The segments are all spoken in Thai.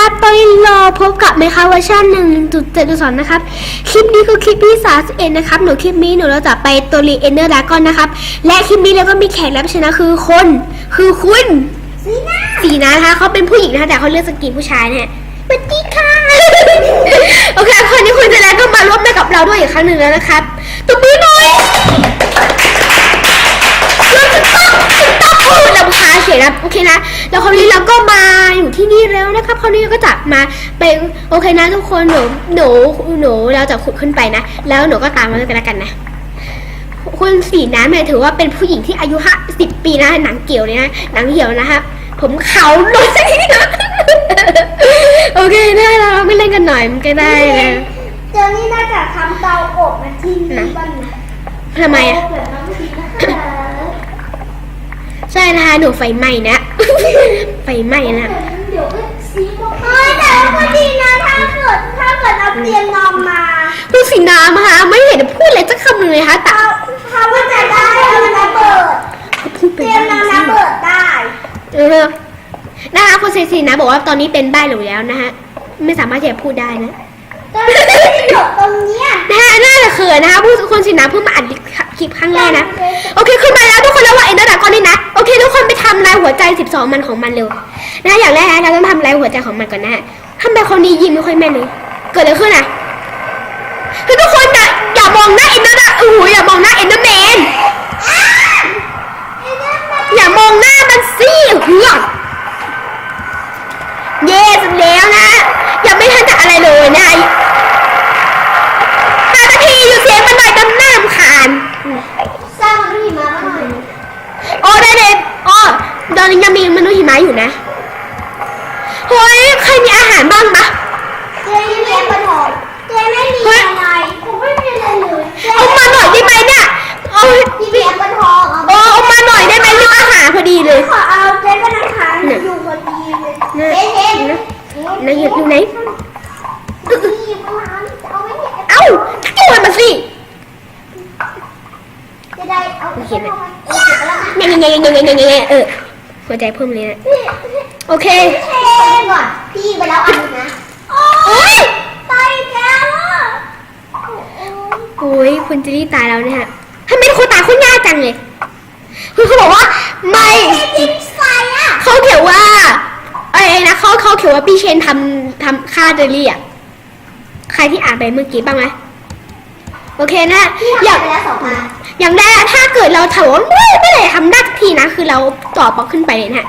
ครับตอนนี้รอพบกับไหมคะเวอร์ชันหนึ่งจุดเจ็ดจุดสองนะครับ คลิปนี้คือคลิปที่สามสิบเอ็ดนะครับ หนูคลิปนี้หนูเราจะไปตัวรีเอนเนอร์ดากอนนะครับ และคลิปนี้เราก็มีแขกรับเชิญนะคือคน คือคุณสีหน้าสีนะคะเขาเป็นผู้หญิงนะคะแต่เขาเลือกสกินผู้ชายนะฮะสวัสดีค่ะ โอเคคนนี้คุณจะแล้วก็มาร่วมด้วยกับเราด้วยอีกครั้งหนึ่งแล้วนะครับตบมือหน่อย เสียงนะโอเคนะแล้วคราวนี้เราก็มาอยู่ที่นี่แล้วนะครับคราวนี้เราก็จะมาไปโอเคนะทุกคนหนูหนูหนูเราจะขุดขึ้นไปนะ แล้วหนูก็ตามมาด้วยกันแล้วกันนะคุณสีน้ำเนี่ยถือว่าเป็นผู้หญิงที่อายุห้าสิบปีนะหนังเกี่ยวเลยนะหนังเหี่ยวนะครับผมเขาวหน่อยโอเคได้แล้วเราไม่เล่นกันหน่อยมันก็ได้นะเจอนี่น่าจะทำเตาอบมาที่นี่บ้างนะทำไมอะเปิด น้ำสีนะคะใช่นะคะหนูไฟไหม้นะ ไฟไหม้นะเดี๋ยวก็สีม่วงเฮ้ยแต่ว่าก็ดีนะถ้าเกิดถ้าเกิดเอาเตียงนอนมาคุณสีน้ำนะคะไม่เห็นพูดอะไรสักคำหนึ่งเลยคะแต่เอาเขาว่าจะได้เอาระเบิดพูดไปเตียงนอนระเบิดได้เออนะคะคุณสีนะบอกว่าตอนนี้เป็นใบ้หรือแล้วนะฮะไม่สามารถที่จะพูดได้นะ ตอนนี้ไม่หยดตรงเนี้ยนะฮะน่าจะเขินนะคะผู้คนสินะเพิ่งมาอัดคลิปครั้งแรกนะ โอเคขึ้นมาแล้วทุกคนแล้วว่าเอ็นเดอร์ดากอนนี่นะ โอเคทุกคนไปทำลายหัวใจ 12 มันของมันเร็วนะอย่างแรกนะเราต้องทำลายหัวใจของมันก่อนนะฮะทำไมคนนี้ยิงไม่ค่อยแม่นเลย เกิดอะไรขึ้นอะคือทุกคนอย่าอย่ามองหน้าเอ็นเดอร์ดาโอ้โหอย่ามองหน้าเอ็นเดอร์แมนอย่ามองหน้ามันสิเฮือกเย่สุดแล้วนะยังไม่ทันจะอะไรเลยนะห้านาทีอยู่เสียงมันหน่อยจำหน้ารำคาญ สร้างมันหิมะมาหน่อย โอ้ได้เลยอ๋อ ตอนนี้ยังมีมนุษย์หิมะอยู่นะเฮ้ยใครมีอาหารบ้างปะเจ๊ไม่มีปัญหาเจ๊ไม่มีอะไรผมไม่มีอะไรเลยเอามาหน่อยได้ไหมเนี่ยเอาพี่เบียร์ปัญหาโอ้เอามาหน่อยได้ไหมเรื่องอาหารพอดีเลยขอเอาเจ๊เป็นอาหารอยู่พอดีเลยเนี่ยเจ๊เจ๊นายอยู่อยู่ไหนมีปัญหาเอาไว้เนี่ยเอ้าตัวมาสิจะได้เอาไปเก็บแล้วนะยังยังยังยังยังยังยังเออ หัวใจเพิ่มเลยนะพี่โอเคเทก่อนพี่ไปแล้วอันนึงนะโอ้ยตายแล้วอะโอ้ยคุณจิลี่ตายแล้วเนี่ยฮะทำไมคนตายคนยากจังเลยคือเขาบอกว่าไม่จิ้มไฟอะเขาเขียนว่าอะไรนะเขาเขาเขียนว่าพี่เชนทำทำฆ่าเจอรี่อะใครที่อ่านไปเมื่อกี้บ้างไหมโอเคนะพี่อทำย่างไปแล้วสองมาอย่างแรกถ้าเกิดเราถามว่าไม่ไม่ได้ทำได้สักทีนะคือเรา ต่อบล็อกขึ้นไปเลยนะ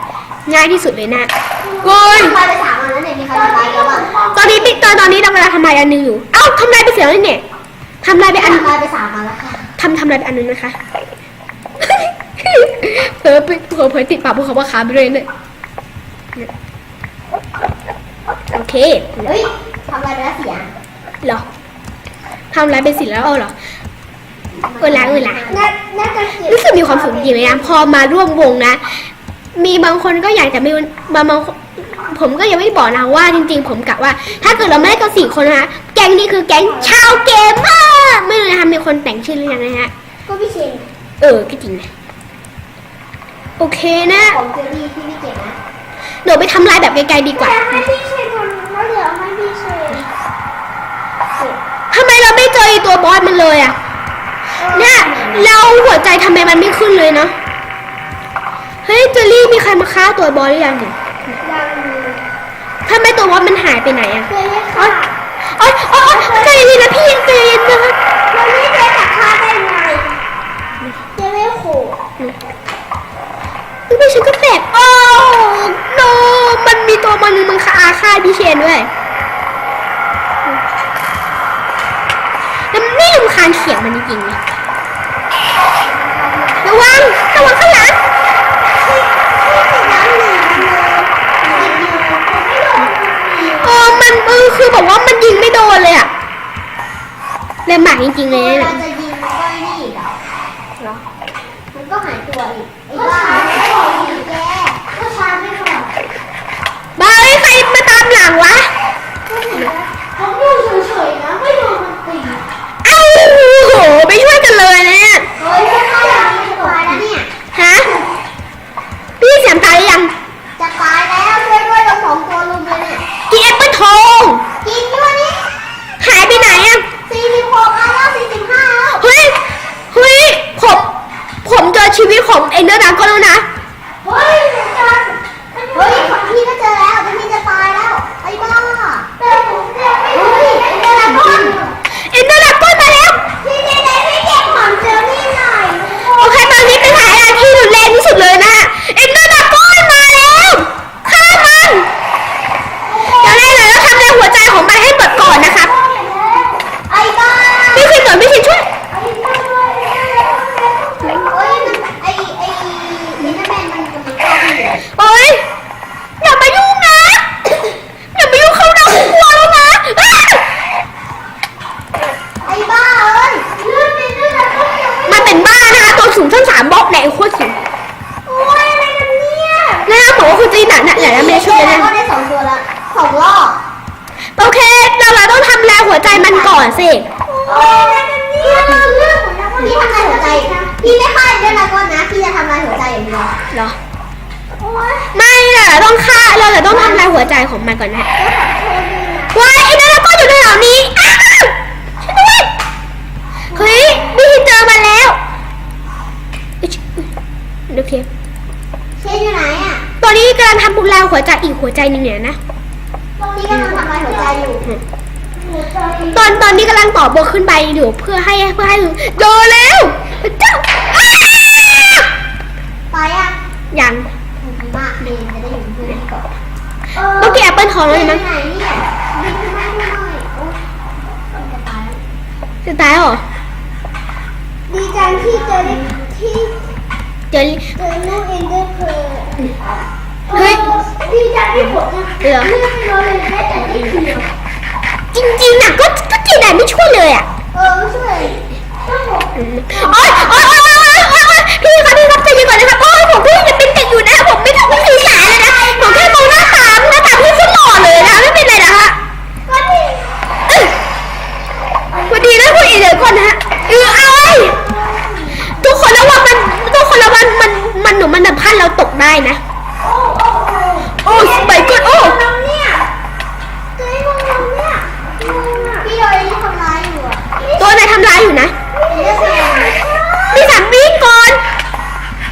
ง่ายที่สุดเลยนะโอ้ยทำไปสามอันแล้วเนี่ยมีใครทำไปแล้วบ้างตอนนี้ปิดตอนตอนนี้เรากำลังทำลายอันหนึงอยู่ เอ้าทำลายไปเสียแล้วเนี่ยทำลายไปอันทำไปไปสามอันแล้วค่ะทำทำลายไปอันนึงนะคะ เผลอไปเผลอเผลอติดปากพวกเขาว่าขาไปเลยเนี่ยโอเคเฮ้ยทำอะไรไปแล้วสี่อันเหรอทำลายเป็นสิแล้วเอาเหรอ เออล้างเออล้างน่าน่าจะเก็บรู้สึกมีความสุขจริงๆเลยนะพอมาร่วมวงนะ มีบางคนก็อยากจะมีบางบางคนผมก็ยังไม่บอกนะว่าจริง ๆ ผมกะว่า ถ้าเกิดเราไม่ได้กันสี่คนนะแก๊งนี้คือแก๊งชาวเกมเมอร์ไม่รู้นะคะมีคนแต่งชื่อหรือยังนะฮะก็พี่เชนเออก็จริงนะโอเคนะของเจอรี่ที่ไม่เก็บนะเดี๋ยวไปทำลายแบบไกลๆดีกว่าแต่ให้พี่เชนคนแล้วเหลือให้พี่เชนทำไมเราไม่เจอไอ้ตัวบอสมันเลยอะ เนี่ยเราหัวใจทำไมมันไม่ขึ้นเลยเนาะเฮ้ยเจอรี่มีใครมาฆ่าตัวบอสหรือยังเนี่ยยังมีทำไมตัวบอสมันหายไปไหนอะเจอรี่ค่ะโอ๊ยโอ๊ยโอ๊ยใจเย็นนะพี่ใจเย็นนะเราไม่ได้แต่ฆ่าได้ไงเจอรี่ขู่คือพี่ฉันก็แตกโอ้โนมันมีตัวมันหนึงมันฆ่าฆ่าพี่เชนด้วยแล้วไม่รำคาญเสียงมันจริงๆเลย ระวังระวังข้างหลังพี่ติดน้ำหนึ่งเลยติดอยู่ผมไม่โดนเออมันเออคือบอกว่ามันยิงไม่โดนเลยอะแรงหมากจริงๆเลยเวเนี่ยลาจะยิงมันก็ไอ้นี่อีกเหรอ มันก็หายตัวอีกไอ้บ้าไม่บอกอีกแกก็ชาร์จไม่พอ บ้าเอ้ยใครมาตามหลังวะ 你能 đang! ใจมันก่อนสิ โอ้ยนี่เรื่องของนักพี่ทำลายหัวใจ พี่ไม่ฆ่าเรื่องนักนะ พี่จะทำลายหัวใจอย่างเดียวเหรอโอ้ยไม่เราต้องฆ่าเราจะต้องทำลายหัวใจของมันก่อนนะว้ายไอ้นั่นก็อยู่แถวนี้อ้าวช่วยด้วยเฮ้ยพี่เจอมันแล้วอิ๊ยเดี๋ยวเคลียร์เชนอยู่ไหนอะตอนนี้กำลังทำลายหัวใจอีกหัวใจหนึ่งเนี่ยนะตรงนี้กำลังทำลายหัวใจอยู่ ตอนตอนนี้กำลังต่อโบวขึ้นไปอยู่เพื่อให้เพื่อให้เจอแล้วเจ้าอ้าไปอะยังดีมากเมนจะได้อยู่เพื่อนก่อนเมื่อกี้แอปเปิลทองแล้วเชเห็นนอไหมยู่ไหนเนี่ยบินขึ้นมาให้หน่อยโอ้ยจะตายแล้วจะตายเหรอดีจังที่เจอได้ที่เจอเจอลูกเอ็นเดอร์เพลเฮ้ยดีจังที่ผมนะเหรอเลือดไม่ร้อนเลยแม้แต่นิดเดียว จริงๆน่ะก็ก็จีแดนไม่ช่วยเลยอะเออไม่ช่วยต้องบอกโอ๊ยโอ๊ยโอ๊ยโอ๊ยโอ๊ยโอ๊ยพี่ครับพี่ครับใจเย็นก่อนนะครับโอ๊ยผมเพิ่งจะเป็นเด็กอยู่นะ ผมไม่ทำไม่ถือสาเลยนะผมแค่มองหน้าตามหน้าตาพี่ขึ้นหล่อเลยนะไม่เป็นไรนะฮะก็ที่เอ้ยสวัสดีนะคุณอีเดี๋ยวก่อนนะฮะเออเอาไว้ทุกคนระวังมันทุกคนระวังมันมันหนูมันจะพันเราตกได้นะ โอ้โอ้ โอ้ไปกดโอ้ น้องเนี่ยเจ๊งงน้องเนี่ยงงอะพี่โดยที่ทำร้ายอยู่อะ ตัวไหนทำร้าย อยู่นะเลือดแดงพี่สามวิ่งก่อน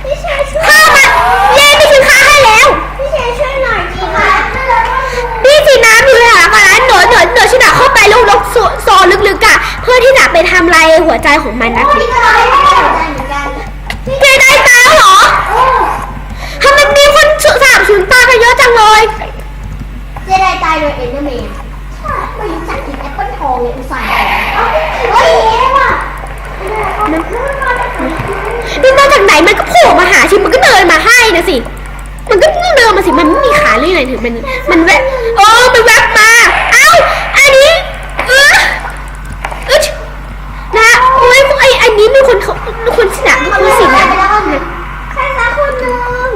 พี่เชยช่วยฆ่ามันเย้พี่ฉันฆ่าให้แล้ว พี่เชยช่วยหน่อยดีค่ะพี่จีน้ำอยู่เลยค่ะมาแล้วหนูหนูหนูชิดะเข้าไปแล้วลกโซโซลึกๆอะเพื่อที่จะไปทำลายหัวใจของมันนะพี่ก็ร้ายไม่ได้เหมือนกันเหมือนกันเจได้ตายแล้วเหรอโอ้ทำไมมีคนสุสาบสูญตายกันเยอะจังเลย เจไดตายโดยเอ็นเดอร์แมนใช่ไม่รู้จักกินแอปเปิ้ลทองเลยอุตส่าห์เฮ้ยเอ๊ะว่ะ มันมาจากไหนมันก็โผล่มาหาชิมันก็เดินมาให้นะสิ มันก็เดินมาสิมันไม่มีขาหรือไงถึงมันมันแวบโอ้มันแวบมาเอ้าอันนี้เออเออนะโอ้ยไออันนี้มีคนเขาคนสินะก็คือสินะใครสักคนหนึ่ง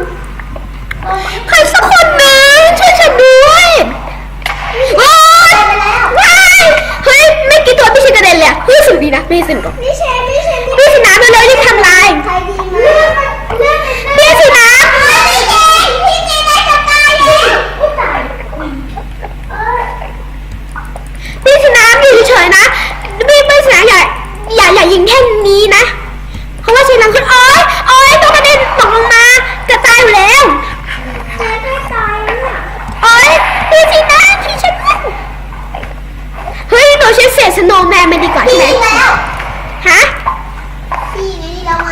ใครสักคนหนึ่งช่วยฉันด้วยโอ้ยว้ายเฮ้ยไม่กี่ตัวพี่ชินกระเด็นเลยอะเฮ้ยสุดดีนะไม่สุดหรอก เร็วๆรีบทำลายใครดีมาพี่สินะพี่เจได้จะตายพี่สินะอยู่เฉยๆนะพี่พี่สินะอย่าอย่าอย่ายิงแค่นี้นะ เพราะว่าชินังขึ้นโอ๊ยโอ๊ยตัวกระเด็นตกลงมาจะตายอยู่แล้วเจได้ตายแล้วเนี่ยโอ๊ยพี่สินะพี่ฉันเฮ้ยหนูใช้เศษสโนว์แมนมาดีกว่าใช่ไหม แล้ว ฮะ พี่ไงนี่แล้วไง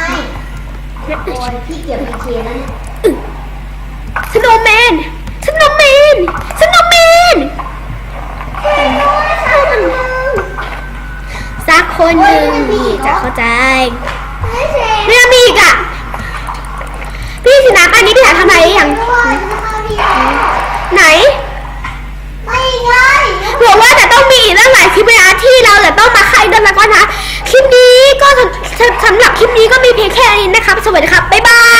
โอ้ยพี่เกี่ยวพีเคแล้วเนี่ย สโนว์แมนสโนว์แมนสโนว์แมนสักคนหนึ่งพี่จะเข้าใจ ไม่เชน ไม่มีอีกอะ พี่สินะอันนี้พี่อยากทำอะไรหรือยังด้วยจะมาพี่แล้วไหนไม่ง่ายบอกว่าจะต้องมีอีกตั้งหลายคลิปนะที่เราจะต้องมาใครกันแล้วก็นะ คลิปนี้ก็สำสำหรับคลิปนี้ก็มีเพียงแค่นี้นะครับ สวัสดีครับ บ๊ายบาย